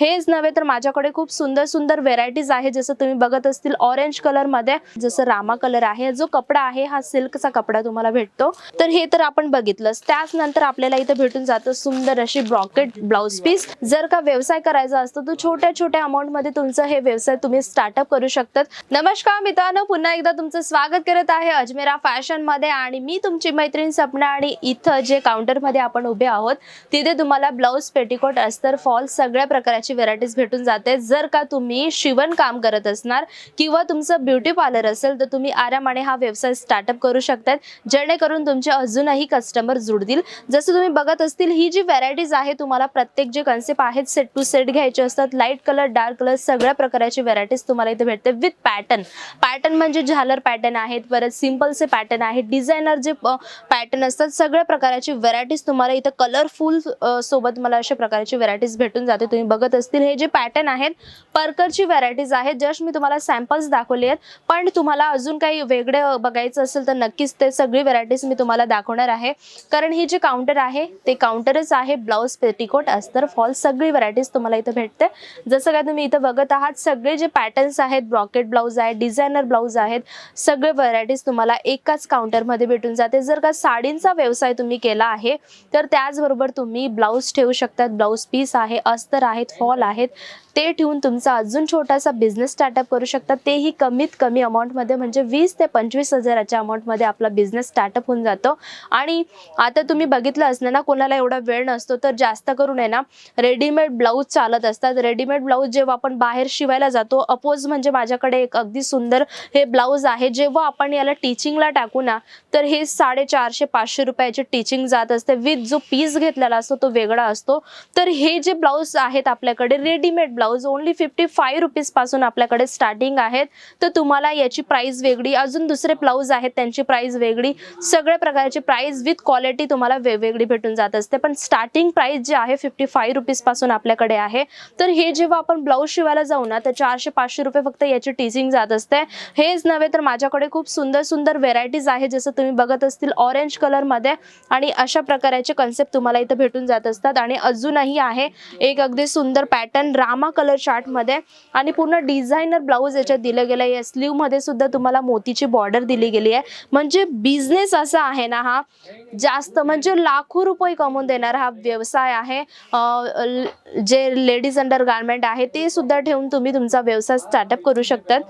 हेच नव्हे तर माझ्याकडे खूप सुंदर सुंदर व्हेरायटीज आहे जसं तुम्ही बघत असतील ऑरेंज कलरमध्ये जसं रामा कलर आहे जो कपडा आहे हा सिल्कचा कपडा तुम्हाला भेटतो. तर हे तर आपण बघितलंच. त्याच नंतर आपल्याला इथे भेटून जातं सुंदर अशी ब्रॉकेट ब्लाउज पीस जर का व्यवसाय करायचा असतो तर छोट्या छोट्या अमाऊंटमध्ये तुमचं हे व्यवसाय तुम्ही स्टार्टअप करू शकतात. नमस्कार मित्रांनो पुन्हा एकदा तुमचं स्वागत करत आहे अजमेरा फॅशनमध्ये आणि मी तुमची मैत्रीण सपना आणि इथं जे काउंटरमध्ये आपण उभे आहोत तिथे तुम्हाला ब्लाऊज पेटीकोट अस्तर फॉल सगळ्या प्रकारचे व्हेरायटीज भेटून जाते. जर का तुम्ही शिवण काम करत असणार किंवा तुमचं ब्युटी पार्लर असेल तर तुम्ही आरामाने हा व्यवसाय स्टार्टअप करू शकतात जेणेकरून तुमचे अजूनही कस्टमर जुडतील. जसं तुम्ही बघत असतील ही जी व्हरायटीज आहे तुम्हाला प्रत्येक जे कन्सेप्ट आहेत सेट टू सेट घ्यायचे असतात. लाइट कलर डार्क कलर सगळ्या प्रकारची व्हरायटीज तुम्हाला इथे भेटते विथ पॅटर्न पॅटर्न म्हणजे झालर पॅटर्न आहेत परत सिम्पलचे पॅटर्न आहेत डिझायनर जे पॅटर्न असतात सगळ्या प्रकारची व्हेरायटीज तुम्हाला इथं कलरफुल सोबत मला अशा प्रकारची व्हेरायटीज भेटून जाते. तुम्ही बघत असतील हे जे पॅटर्न आहेत परकरची व्हरायटीज आहेत. जस्ट मी तुम्हाला सॅम्पल्स दाखवले आहेत. पण तुम्हाला अजून काही वेगळं बघायचं असेल तर नक्कीच ते सगळी व्हरायटीज मी तुम्हाला दाखवणार आहे. कारण ही जे काउंटर आहे ते काउंटरच आहे. ब्लाऊज पेटिकोट अस्तर फॉल सगळी व्हरायटीज तुम्हाला इथं भेटते. जसं काय तुम्ही इथं बघत आहात सगळे जे पॅटर्न्स आहेत ब्रॉकेट ब्लाऊज आहे डिझायनर ब्लाऊज आहेत सगळे व्हरायटीज तुम्हाला एकाच काउंटरमध्ये भेटून जाते. जर का साडींचा व्यवसाय तुम्ही केला आहे तर त्याचबरोबर तुम्ही ब्लाऊज ठेवू शकतात. ब्लाऊज पीस आहे अस्तर आहेत फॉल आहेत. ते ठेवून तुमचा अजून छोटासा बिझनेस स्टार्टअप करू शकता. तेही कमीत कमी अमाऊंटमध्ये म्हणजे वीस ते पंचवीस हजाराच्या अमाऊंटमध्ये आपला बिझनेस स्टार्टअप होऊन जातो. आणि आता तुम्ही बघितलं असणार ना कोणाला एवढा वेळ नसतो तर जास्त करून आहे ना रेडीमेड ब्लाऊज चालत असतात. रेडीमेड ब्लाऊज जेव्हा आपण बाहेर शिवायला जातो अपोज म्हणजे माझ्याकडे एक अगदी सुंदर हे ब्लाऊज आहे. जेव्हा आपण याला टीचिंगला टाकू ना तर हे साडेचारशे पाचशे रुपयाची टीचिंग जात असते. विथ जो पीस घेतलेला असतो तो वेगळा असतो. तर हे जे ब्लाऊज आहेत आपल्या आपल्याकडे readymade blouse only fifty five रुपीजपासून आपल्याकडे स्टार्टिंग आहेत. तर तुम्हाला याची प्राईस वेगळी अजून दुसरे ब्लाऊज आहेत त्यांची प्राईस वेगळी. सगळ्या प्रकारची प्राईस विथ क्वालिटी तुम्हाला वेगवेगळी भेटून जात असते. पण स्टार्टिंग प्राइस जे आहे फिफ्टी फाईव्ह रुपीजपासून आपल्याकडे आहे. तर हे जेव्हा आपण ब्लाऊज शिवायला जाऊ ना तर चारशे पाचशे रुपये फक्त याची टीचिंग जात असते. हेच नव्हे तर माझ्याकडे खूप सुंदर सुंदर व्हेरायटीज आहे जसं तुम्ही बघत असतील ऑरेंज कलरमध्ये. आणि अशा प्रकारचे कन्सेप्ट तुम्हाला इथं भेटून जात असतात. आणि अजूनही आहे एक अगदी सुंदर पॅटर्न रामा कलर चार्टमध्ये आणि पूर्ण डिझायनर ब्लाऊज याच्यात दिलं गेलं आहे. स्लीवमध्ये सुद्धा तुम्हाला मोतीची बॉर्डर दिली गेली आहे. म्हणजे बिझनेस असा आहे ना हा. जास्त म्हणजे लाखो रुपये कमवून देणारा हा व्यवसाय आहे. जे लेडीज अंडर गार्मेंट आहे ते सुद्धा ठेवून तुम्ही तुमचा व्यवसाय स्टार्टअप करू शकतात.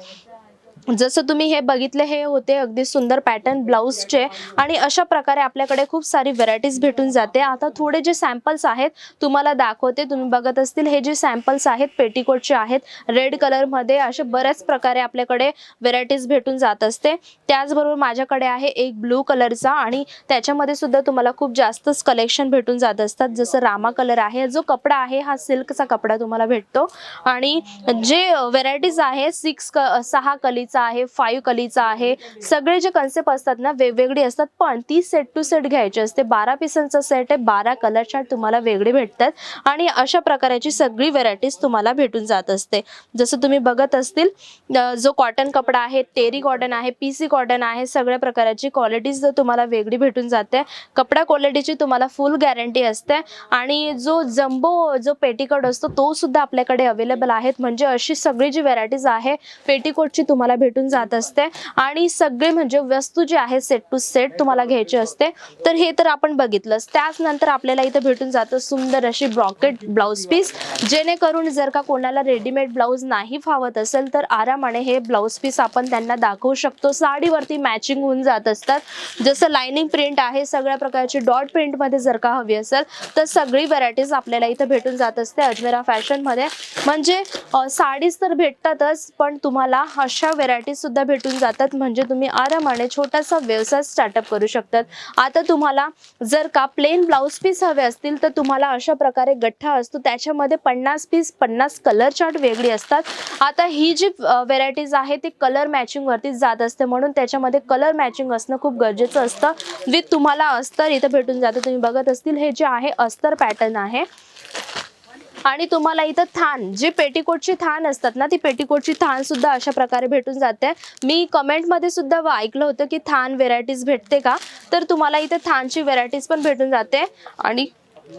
जसं तुम्ही हे बघितले हे होते अगदी सुंदर पॅटर्न ब्लाऊजचे आणि अशा प्रकारे आपल्याकडे खूप सारी व्हेरायटीज भेटून जाते. आता थोडे जे सॅम्पल्स आहेत तुम्हाला दाखवते. तुम्ही बघत असतील हे जे सॅम्पल्स आहेत पेटीकोटचे आहेत रेड कलरमध्ये असे बऱ्याच प्रकारे आपल्याकडे व्हेरायटीज भेटून जात असते. त्याचबरोबर माझ्याकडे आहे एक ब्लू कलरचा आणि त्याच्यामध्ये सुद्धा तुम्हाला खूप जास्तच कलेक्शन भेटून जात असतात. जसं रामा कलर आहे जो कपडा आहे हा सिल्कचा कपडा तुम्हाला भेटतो. आणि जे व्हेरायटीज आहे सिक्स क सहा कलीचा आहे फाईव्ह कलीचा आहे. सगळे जे कन्सेप्ट असतात ना वेगवेगळी असतात पण ती सेट टू सेट घ्यायची असते. बारा पिसांचा सेट आहे बारा कलर चार्ट तुम्हाला वेगळे भेटतात आणि अशा प्रकारची सगळी व्हेरायटीज तुम्हाला भेटून जात असते. जसं तुम्ही बघत असतील जो कॉटन कपडा आहे टेरी कॉटन आहे पीसी कॉटन आहे सगळ्या प्रकाराची क्वालिटीज तुम्हाला वेगळी भेटून जाते कपडा क्वालिटीची तुम्हाला फुल गॅरंटी असते आणि जो जम्बो जो पेटीकोट असतो तो सुद्धा आपल्याकडे अवेलेबल आहेत. म्हणजे अशी सगळी जी व्हरायटीज आहे पेटीकोटची तुम्हाला भेटून जात असते. आणि सगळे म्हणजे वस्तू जी आहे सेट टू सेट तुम्हाला घ्यायची असते. तर हे तर आपण बघितलंच. त्याच नंतर आपल्याला इथं भेटून जातं सुंदर अशी ब्रॉकेट ब्लाऊज पीस जेणेकरून जर का कोणाला रेडीमेड ब्लाऊज नाही फावत असेल तर आरामाने हे ब्लाऊज पीस आपण त्यांना दाखवू शकतो. साडीवरती मॅचिंग होऊन जात असतात. जसं लाइनिंग प्रिंट आहे सगळ्या प्रकारची डॉट प्रिंटमध्ये जर का हवी असेल तर सगळी व्हरायटीज आपल्याला इथं भेटून जात असते अजमेरा फॅशनमध्ये म्हणजे साडीज तर भेटतातच पण तुम्हाला अशा व्हरायटीज सुद्धा भेटून जातात. म्हणजे तुम्ही आरामाने छोटासा व्यवसाय स्टार्टअप करू शकतात. आता तुम्हाला जर का प्लेन ब्लाऊज पीस हवे असतील तर तुम्हाला अशा प्रकारे गठ्ठा असतो. त्याच्यामध्ये पन्नास पीस पन्नास कलर चार्ट वेगळी असतात. आता ही जी व्हेरायटीज आहे ती कलर मॅचिंगवरती जात असते. म्हणून त्याच्यामध्ये कलर मॅचिंग असणं खूप गरजेचं असतं. विथ तुम्हाला अस्तर इथं भेटून जातं. तुम्ही बघत असतील हे जे आहे अस्तर पॅटर्न आहे. आणि तुम्हाला इथं थान जे पेटीकोटची थान असतात ना ती पेटिकोटची थान सुद्धा अशा प्रकारे भेटून जाते. मी कमेंटमध्ये सुद्धा ऐकलं होतं की थान व्हेरायटीज भेटते का? तर तुम्हाला इथे थानची व्हेरायटीज पण भेटून जाते. आणि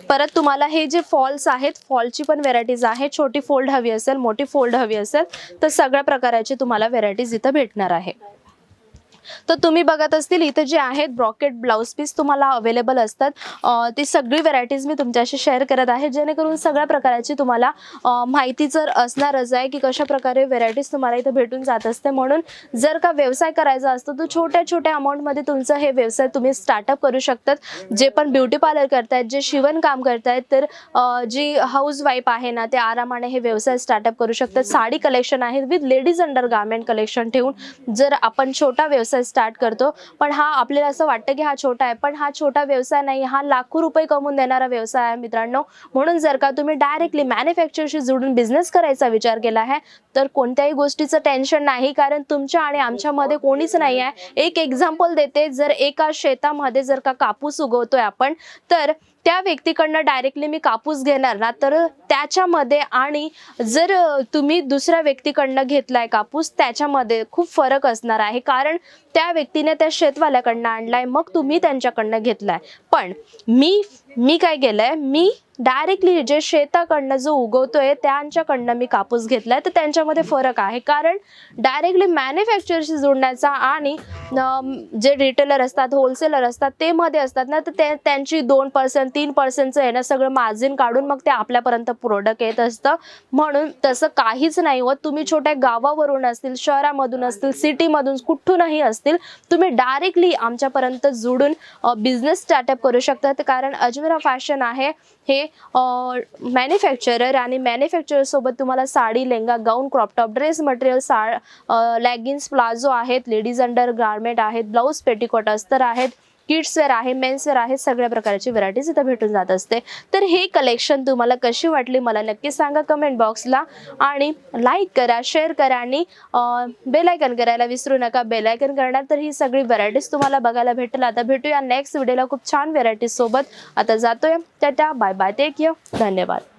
परत तुम्हाला हे जे फॉल्स आहेत फॉलची पण व्हेरायटीज आहे. छोटी फोल्ड हवी असेल मोठी फोल्ड हवी असेल तर सगळ्या प्रकाराची तुम्हाला व्हेरायटीज इथं भेटणार आहे. तर तुम्ही बघत असतील इथे जे आहेत ब्रॉकेट ब्लाऊज पीस तुम्हाला अवेलेबल असतात. ती सगळी व्हेरायटीज मी तुमच्याशी शेअर करत आहे. जेणेकरून सगळ्या प्रकाराची तुम्हाला माहिती जर असणारच आहे की कशा प्रकारे व्हरायटीज तुम्हाला इथे भेटून जात असते. म्हणून जर का व्यवसाय करायचा असतो तर छोट्या छोट्या अमाऊंटमध्ये तुमचं हे व्यवसाय तुम्ही स्टार्टअप करू शकतात. जे पण ब्युटी पार्लर करतायत जे शिवण काम करतायत तर जी हाऊस वाईफ आहे ना ते आरामाने हे व्यवसाय स्टार्टअप करू शकतात. साडी कलेक्शन आहे with ladies under garment collection ठेवून. जर आपण छोटा व्यवसाय स्टार्ट करतो. पण हा आपल्याला असं वाटतं की हा छोटा आहे. पण हा छोटा व्यवसाय नाही. हा लाखो रुपये कमवून देणारा व्यवसाय आहे मित्रांनो. म्हणून जर का तुम्ही डायरेक्टली मॅन्युफॅक्चरशी जोडून बिझनेस करायचा विचार केला आहे तर कोणत्याही गोष्टीचं टेन्शन नाही. कारण तुमच्या आणि आमच्यामध्ये कोणीच नाही आहे. एक एक्झाम्पल देते. जर एका शेतामध्ये जर का कापूस उगवतोय आपण तर त्या व्यक्तीकडनं डायरेक्टली मी कापूस घेणार ना तर त्याच्यामध्ये आणि जर तुम्ही दुसऱ्या व्यक्तीकडनं घेतलाय कापूस त्याच्यामध्ये खूप फरक असणार आहे. कारण त्या व्यक्तीने त्या शेतवाल्याकडनं आणलाय मग तुम्ही त्यांच्याकडनं घेतलाय. पण मी मी काय केलंय? मी डायरेक्टली जे शेताकडनं जो उगवतोय त्यांच्याकडनं मी कापूस घेतलाय. तर त्यांच्यामध्ये फरक आहे. कारण डायरेक्टली मॅन्युफॅक्चरशी जोडण्याचा आणि जे रिटेलर असतात होलसेलर असतात ते मध्ये असतात ना तर ते त्यांची दोन पर्सेंट तीन पर्सेंटचं आहे ना सगळं मार्जिन काढून मग ते आपल्यापर्यंत प्रोडक्ट येत असतं. म्हणून तसं काहीच नाही होत. तुम्ही छोट्या गावावरून असतील शहरामधून असतील सिटीमधून कुठूनही असतील तुम्ही डायरेक्टली आमच्यापर्यंत जुडून बिझनेस स्टार्टअप करू शकतात कारण अजमेरा फॅशन आहे. हे मॅन्युफॅक्चरर आणि मॅन्युफॅक्चरर सोबत तुम्हाला sari lehenga gown crop top dress material सा लॅगिन्स प्लाझो आहेत लेडीज अंडर गार्मेंट आहेत ब्लाऊज पेटिकोट अस्तर आहेत. किड्स वेअर आहे मेन्स वेअर आहे सगळ्या प्रकारची व्हरायटीज इथं भेटून जात असते. तर हे कलेक्शन तुम्हाला कशी वाटली मला नक्की सांगा कमेंट बॉक्सला आणि लाईक करा शेअर करा आणि बेलायकन करायला विसरू नका. बेलायकन करणार तर ही सगळी व्हरायटीज तुम्हाला बघायला भेटेल. आता भेटूया नेक्स्ट व्हिडिओला खूप छान व्हरायटीज सोबत. आता जातोय. त्या बाय बाय टेक यू धन्यवाद.